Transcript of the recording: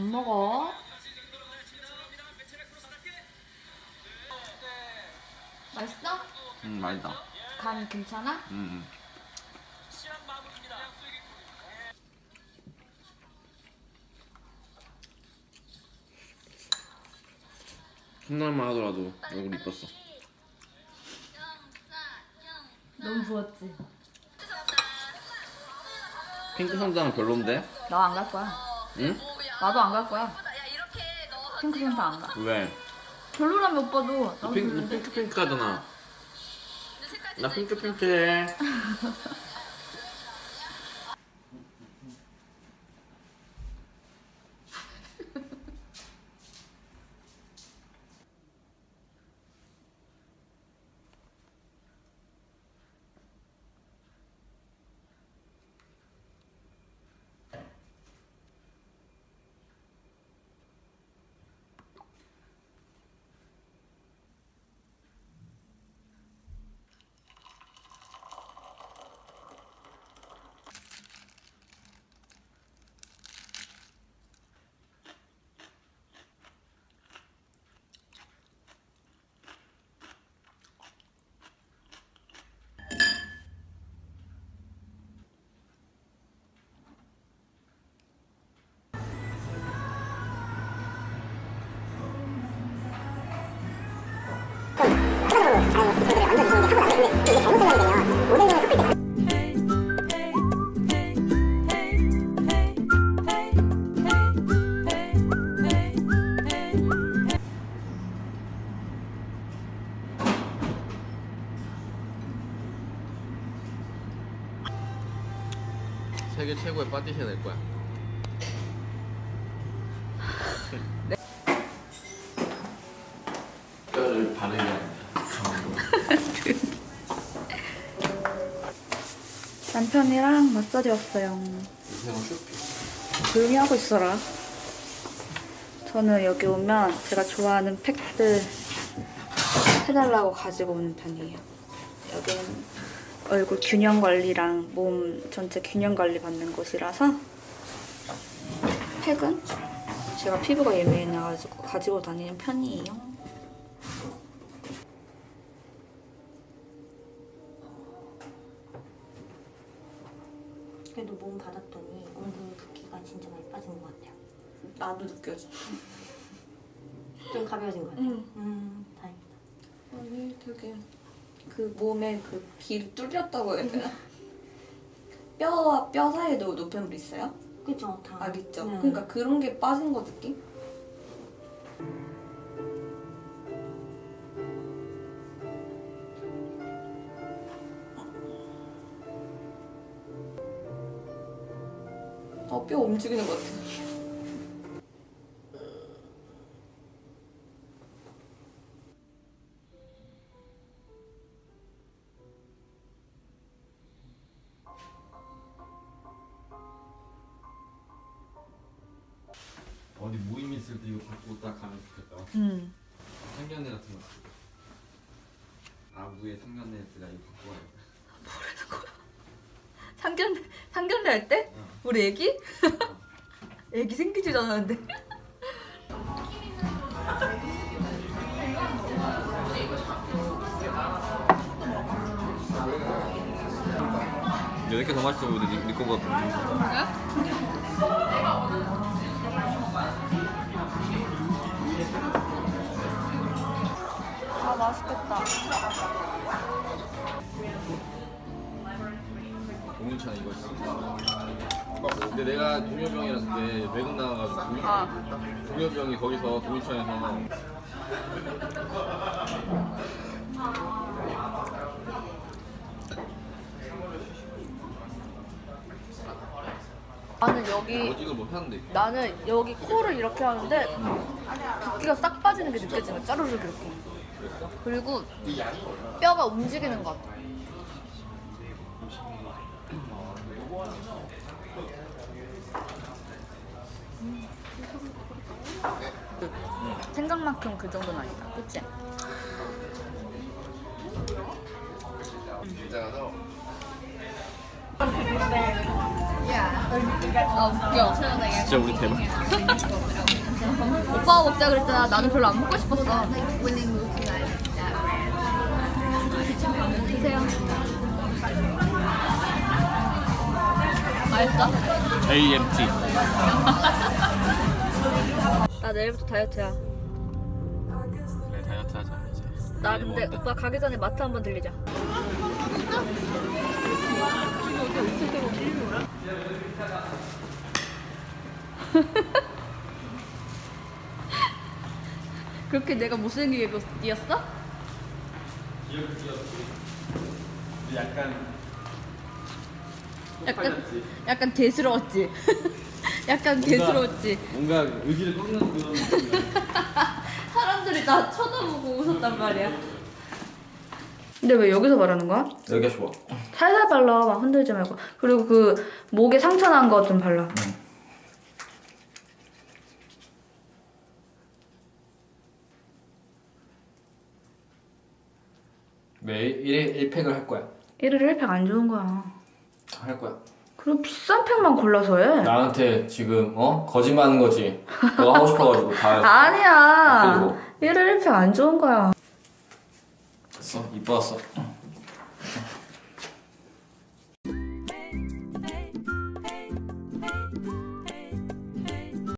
안 먹어. 맛있어? 음 맛있다. 간 괜찮아? 음, 음. 첫날만 하더라도 얼굴 이뻤어. 너무 부었지. 핑크 선장은 별론데? 나 안 갈 거야. 응? 나도 안 갈 거야. 핑크 센터 안 가. 왜? 별로라면 오빠도. 너 나도 핑크, 별론데. 핑크 핑크 하잖아. 나 핑크 핑크 해. 세계 최고의 파티시가 될 거야. 뼈를 바르게 합니다. 남편이랑 마사지 왔어요. 인생은 쇼핑. 조용히 하고 있어라. 저는 여기 오면 제가 좋아하는 팩들 해달라고 가지고 오는 편이에요. 여기는 얼굴 균형 관리랑 몸 전체 균형 관리 받는 곳이라서 팩은 제가 피부가 예민해가지고 가지고 다니는 편이에요. 그래도 몸 받았더니 얼굴 붓기가 진짜 많이 빠진 것 같아요. 나도 느껴져. 좀 가벼워진 것 같아요. 응. 음, 다행이다. 아니 되게 그 몸에 그 길이 뚫렸다고 해야 되나? 뼈와 뼈 사이에도 노폐물 있어요? 그죠, 다. 아 있죠. 네. 그러니까 그런 게 빠진 거 느낌? 어, 뼈 움직이는 것 같아. 어디 모임 있을 때 이거 갖고 딱 가면 좋겠다. 응. 상견례 같은 거. 아부의 상견례 때가 이거 갖고 와야 상견 상견례 할 때? 어. 우리 애기? 애기 생기지도 않았는데. 여덟 개더 맛있어 보이는데 네, 네 거보다. 아 맛있겠다. 동윤찬 이거 있어. 근데 내가 동요병이랑 그때 외국 나가가지고 동요, 아. 동요병이 거기서 동윤찬에서 나는 여기 하는데 나는 여기 코를 이렇게 하는데 붓기가 싹 빠지는 게 느껴지는 거야 짜르르 이렇게 그리고 뼈가 움직이는 것 같아 음. 생각만큼 그 정도는 아니다 그치? 긴장하죠? 아 웃겨. 진짜 우리 대박. 오빠가 먹자 그랬잖아. 나는 별로 안 먹고 싶었어. 드세요. 맛있어? JMT. 나 내일부터 다이어트야. 네, 다이어트 하자 이제. 나 근데 오빠 가기 전에 마트 한번 들리자. 그렇게 내가 못생기게 뛰었어? 약간 약간 약간 대스러웠지. 약간 대스러웠지. 뭔가 의지를 꺾는 그런 느낌이야. 사람들이 나 쳐다보고 웃었단 말이야. 근데 왜 여기서 말하는 거야? 여기가 좋아. 살살 발라 막 흔들지 말고 그리고 그 목에 상처 난 거 좀 발라 매일 1회 1팩을 할 거야. 1일 1팩 안 좋은 거야 할 거야. 그리고 비싼 팩만 골라서 해 나한테 지금 어 거짓말하는 거지. 너가 하고 싶어가지고 다 아니야 그리고 1일 1팩 안 좋은 거야 됐어 이뻐졌어.